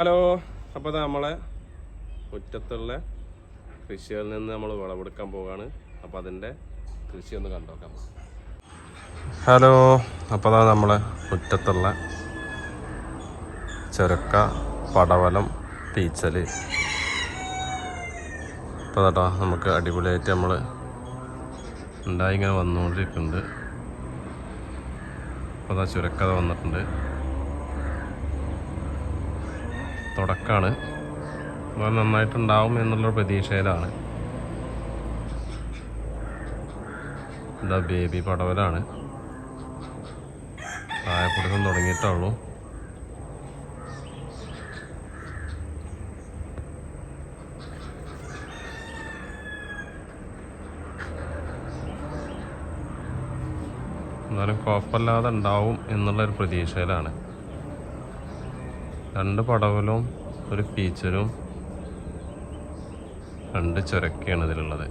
Hello അപ്പോൾ നമ്മളെ മുറ്റത്തുള്ള കൃഷിയിൽ നിന്ന് നമ്മൾ വിളവെടുക്കാൻ പോവാണ് അപ്പോൾ അതിന്റെ കൃഷി ഒന്ന് കണ്ടോക്കാം ഹലോ അപ്പോൾ അതാ നമ്മളെ മുറ്റത്തുള്ള ചുരക്ക പടവലം പീച്ചൽ അപ്പൊ അതാ നമുക്ക് അടിപൊളിയായിട്ട് നമ്മൾ ഉണ്ടായി ഇങ്ങനെ വന്നുകൊണ്ടിരിക്കുന്നുണ്ട്. അപ്പോൾ അതാ ചുരക്കഥ വന്നിട്ടുണ്ട്. തുടക്കമാണ് അത് നന്നായിട്ടുണ്ടാവും എന്നുള്ളൊരു പ്രതീക്ഷയിലാണ്. എന്താ ബേബി പടവലാണ്. പ്രായപ്പെടുത്തം തുടങ്ങിയിട്ടുള്ളൂ എന്നാലും കുഴപ്പമില്ലാതെ ഉണ്ടാവും എന്നുള്ളൊരു പ്രതീക്ഷയിലാണ്. രണ്ട് പടവലും ഒരു ഫീച്ചറും രണ്ട് ചുരക്കയാണ് ഇതിലുള്ളത്.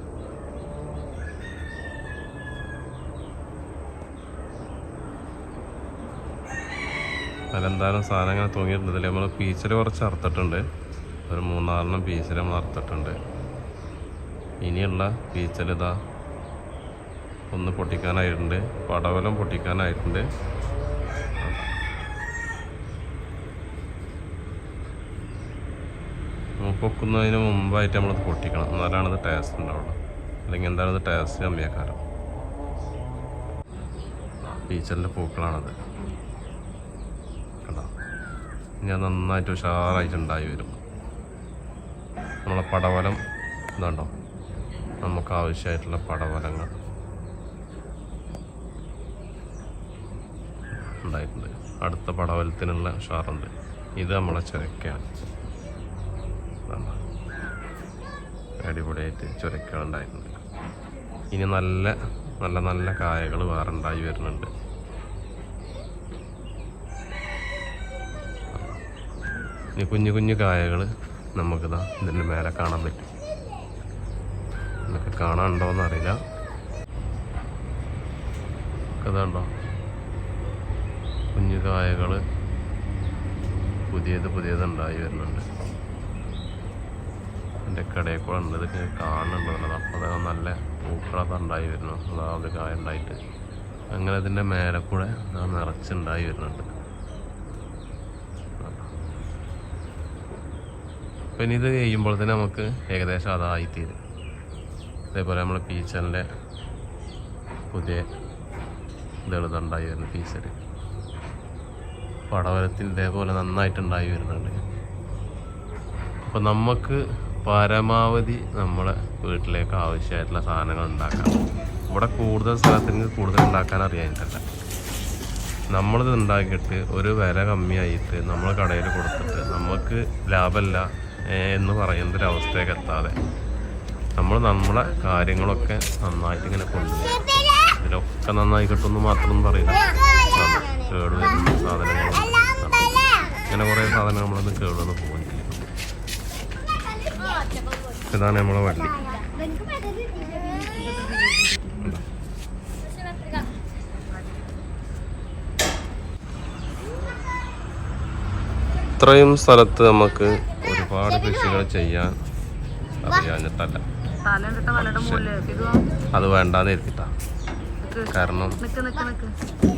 അതിലെന്തായാലും സാധനം അങ്ങനെ തൂങ്ങിയിട്ടുണ്ട് നമ്മൾ ഫീച്ചർ കുറച്ച് അറുത്തിട്ടുണ്ട്. ഒരു മൂന്നാലെണ്ണം ഫീച്ചർ നമ്മൾ അറുത്തിട്ടുണ്ട്. ഇനിയുള്ള ഫീച്ചർ ഇതാ ഒന്ന് പൊട്ടിക്കാനായിട്ടുണ്ട് പടവലം പൊട്ടിക്കാനായിട്ടുണ്ട്. പൊക്കുന്നതിന് മുമ്പായിട്ട് നമ്മളത് പൊട്ടിക്കണം. എന്നാലാണ് അത് ടേസ്റ്റ് ഉണ്ടാവുള്ളൂ. അല്ലെങ്കിൽ എന്താണ് അത് ടേസ്റ്റ് കമ്മിയാക്കാറ് ടീച്ചറിന്റെ പൂക്കളാണത്. കണ്ടോ? ഞാൻ നന്നായിട്ട് ഉഷാറായിട്ട് ഉണ്ടായി വരും. നമ്മളെ പടവലം ഇതുണ്ടോ? നമുക്ക് ആവശ്യമായിട്ടുള്ള പടവലങ്ങൾ ഉണ്ടായിട്ടുണ്ട്. അടുത്ത പടവലത്തിനുള്ള ഉഷാറുണ്ട്. ഇത് നമ്മളെ ചുരക്കയാണ് ഇതാണ്. അടിപൊളിയായിട്ട് ചുരക്കുകളുണ്ടായിട്ടുണ്ട് ഇനി നല്ല നല്ല നല്ല കായകൾ വേറെ ഉണ്ടായി വരുന്നുണ്ട്. ഇനി കുഞ്ഞു കുഞ്ഞു കായകൾ നമുക്കിതാ ഇതിന്റെ മേലെ കാണാൻ പറ്റും. ഇതൊക്കെ കാണാനുണ്ടോയെന്ന് അറിയില്ല ഇതുണ്ടോ കുഞ്ഞു കായകൾ പുതിയത് പുതിയത് ഉണ്ടായി വരുന്നുണ്ട്. എന്റെ കടയിൽ കൂടെ ഉണ്ട് ഇതൊക്കെ കാണുന്നുണ്ട് അപ്പോൾ അതൊക്കെ നല്ല പൂക്കളൊക്കെ ഉണ്ടായി വരുന്നു. അതാവത് കായ ഉണ്ടായിട്ട് അങ്ങനെ ഇതിന്റെ മേലെ കൂടെ നിറച്ചുണ്ടായി വരുന്നുണ്ട്. അപ്പം ഇനി ഇത് കഴിയുമ്പോൾ തന്നെ നമുക്ക് ഏകദേശം അതായിത്തീരും അതേപോലെ നമ്മൾ പീച്ചലിന്റെ പുതിയ ഇതുണ്ടായി വരുന്നു പീച്ചൽ പടവലത്തിന്റെ ഇതേപോലെ നന്നായിട്ടുണ്ടായി വരുന്നുണ്ട്. അപ്പം നമുക്ക് പരമാവധി നമ്മളെ വീട്ടിലേക്ക് ആവശ്യമായിട്ടുള്ള സാധനങ്ങൾ ഉണ്ടാക്കാം ഇവിടെ കൂടുതൽ സ്ഥലത്തിന് കൂടുതൽ ഉണ്ടാക്കാൻ അറിയാനിട്ടല്ല. നമ്മളിത് ഉണ്ടാക്കിയിട്ട് ഒരു വില കമ്മിയായിട്ട് നമ്മൾ കടയിൽ കൊടുത്തിട്ട് നമുക്ക് ലാഭമല്ല എന്ന് പറയുന്ന ഒരു അവസ്ഥയൊക്കെ എത്താതെ നമ്മൾ നമ്മളെ കാര്യങ്ങളൊക്കെ നന്നായിട്ട് ഇങ്ങനെ കൊണ്ടുപോകും ഇതിലൊക്കെ നന്നായി കിട്ടുമെന്ന് മാത്രം പറയില്ല. കേടുവരുന്ന കേട് വരുന്ന സാധനങ്ങളുണ്ട് ഇങ്ങനെ കുറേ സാധനങ്ങൾ നമ്മളൊന്ന് കേടുവന്ന് ചെയ്യും ഇതാണ് നമ്മളെ വള്ളി. ഇത്രയും സ്ഥലത്ത് നമുക്ക് ഒരുപാട് കൃഷികൾ ചെയ്യാൻ അറിയാഞ്ഞിട്ടല്ല. അത് വേണ്ടാന്ന് ഇരുത്തിട്ടാ കാരണം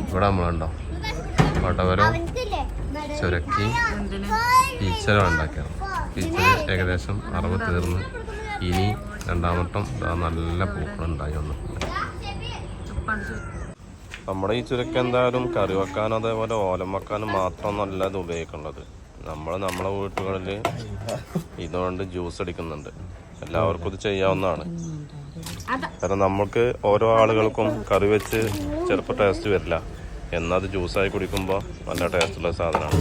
ഇവിടെ നമ്മളുണ്ടോ? വടവരോ ചുരക്കി ടീച്ചറോ ഉണ്ടാക്കിയാണ് ടീച്ചർ ഏകദേശം അറുപത് തീർന്ന് ഇനി രണ്ടാമട്ടം നല്ല പൂക്കളുണ്ടായി വന്നു നമ്മുടെ ഈ ചുരക്ക എന്തായാലും കറി വെക്കാനും അതേപോലെ ഓലം വെക്കാനും മാത്രമൊന്നല്ല ഇത് ഉപയോഗിക്കേണ്ടത് നമ്മൾ നമ്മളെ വീട്ടുകളിൽ ഇതുകൊണ്ട് ജ്യൂസ് അടിക്കുന്നുണ്ട്. എല്ലാവർക്കും ഇത് ചെയ്യാവുന്നതാണ്. കാരണം നമ്മൾക്ക് ഓരോ ആളുകൾക്കും കറി വെച്ച് ചിലപ്പോൾ ടേസ്റ്റ് വരില്ല. എന്നാൽ അത് ജ്യൂസായി കുടിക്കുമ്പോൾ നല്ല ടേസ്റ്റുള്ള സാധനമാണ്.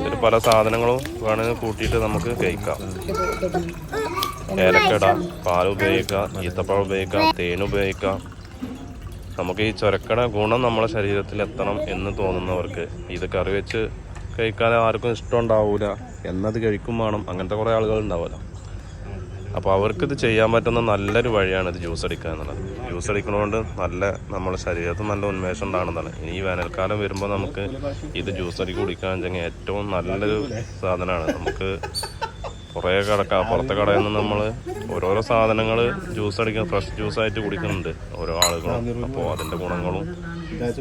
ഇതിൽ പല സാധനങ്ങളും വേണമെങ്കിൽ കൂട്ടിയിട്ട് നമുക്ക് കഴിക്കാം. ഏലക്കട പാൽ ഉപയോഗിക്കാം ഈത്തപ്പഴം ഉപയോഗിക്കാം തേൻ ഉപയോഗിക്കാം നമുക്ക് ഈ ചൊരക്കട ഗുണം നമ്മളെ ശരീരത്തിൽ എത്തണം എന്ന് തോന്നുന്നവർക്ക് ഇത് കറി വെച്ച് കഴിക്കാൻ ആർക്കും ഇഷ്ടം ഉണ്ടാവൂല. എന്നത് കഴിക്കും വേണം. അങ്ങനത്തെ കുറേ ആളുകൾ ഉണ്ടാവുമല്ലോ. അപ്പോൾ ഇത് ചെയ്യാൻ പറ്റുന്ന നല്ലൊരു വഴിയാണ് ഇത് ജ്യൂസ് അടിക്കുക എന്നുള്ളത്. ജ്യൂസ് അടിക്കുന്നതുകൊണ്ട് നല്ല നമ്മുടെ ശരീരത്തിൽ നല്ല ഉന്മേഷം ഉണ്ടാകുന്നതാണ്. ഇനി ഈ വേനൽക്കാലം വരുമ്പോൾ നമുക്ക് ഇത് ജ്യൂസ് അടിക്ക് കുടിക്കാൻ വെച്ചെങ്കിൽ ഏറ്റവും നല്ലൊരു സാധനമാണ്. നമുക്ക് കുറേ കടക്ക. പുറത്തെ കടയിൽ നിന്ന് നമ്മൾ ഓരോരോ സാധനങ്ങൾ ജ്യൂസ് അടിക്കുന്ന ഫ്രഷ് ജ്യൂസ് ആയിട്ട് കുടിക്കുന്നുണ്ട് ഓരോ ആളുകളും. അപ്പോൾ അതിന്റെ ഗുണങ്ങളും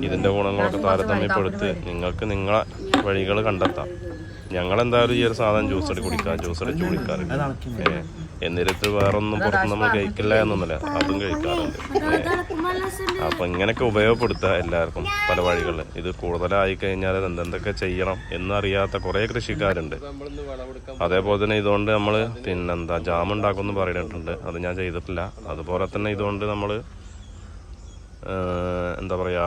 ഇതിന്റെ ഗുണങ്ങളൊക്കെ താരതമ്യപ്പെടുത്ത് നിങ്ങൾക്ക് നിങ്ങളെ വഴികൾ കണ്ടെത്താം. ഞങ്ങളെന്തായാലും ഈ ഒരു സാധനം ജ്യൂസ് അടി കുടിക്കാം ജ്യൂസ് അടിച്ച് കുടിക്കാറ്. ഏ, എന്നിരുത്ത് വേറൊന്നും പുറത്ത് നമ്മൾ കഴിക്കില്ല എന്നൊന്നുമില്ല. അതും കഴിക്കാറുണ്ട്. അപ്പൊ ഇങ്ങനെയൊക്കെ ഉപയോഗപ്പെടുത്തുക എല്ലാവർക്കും പല വഴികളിൽ. ഇത് കൂടുതലായി കഴിഞ്ഞാൽ എന്തെന്തൊക്കെ ചെയ്യണം എന്നറിയാത്ത കുറേ കൃഷിക്കാരുണ്ട്. അതേപോലെ തന്നെ ഇതുകൊണ്ട് നമ്മൾ പിന്നെന്താ ജാം ഉണ്ടാക്കുമെന്ന് പറഞ്ഞിട്ടുണ്ട് അത് ഞാൻ ചെയ്തിട്ടില്ല. അതുപോലെ തന്നെ ഇതുകൊണ്ട് നമ്മൾ എന്താ പറയാ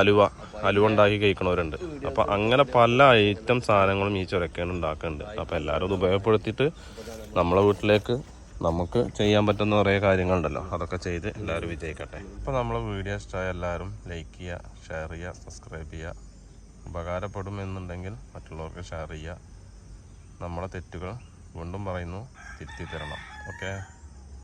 അലുവ അലുവ ഉണ്ടാക്കി കഴിക്കണവരുണ്ട്. അപ്പൊ അങ്ങനെ പല ഐറ്റം സാധനങ്ങളും ഈ ചുരക്കേണ്ട ഉണ്ടാക്കുന്നുണ്ട് അപ്പൊ എല്ലാവരും അത് ഉപയോഗപ്പെടുത്തിയിട്ട് നമ്മളെ വീട്ടിലേക്ക് നമുക്ക് ചെയ്യാൻ പറ്റുന്ന കുറേ കാര്യങ്ങളുണ്ടല്ലോ. അതൊക്കെ ചെയ്ത് എല്ലാവരും വിജയിക്കട്ടെ. അപ്പോൾ നമ്മളെ വീഡിയോ ഇഷ്ടമായ എല്ലാവരും ലൈക്ക് ചെയ്യുക ഷെയർ ചെയ്യുക സബ്സ്ക്രൈബ് ചെയ്യുക. ഉപകാരപ്പെടും എന്നുണ്ടെങ്കിൽ മറ്റുള്ളവർക്ക് ഷെയർ ചെയ്യുക. നമ്മളെ തെറ്റുകൾ വീണ്ടും പറയുന്നു തിരുത്തി തരണം. ഓക്കെ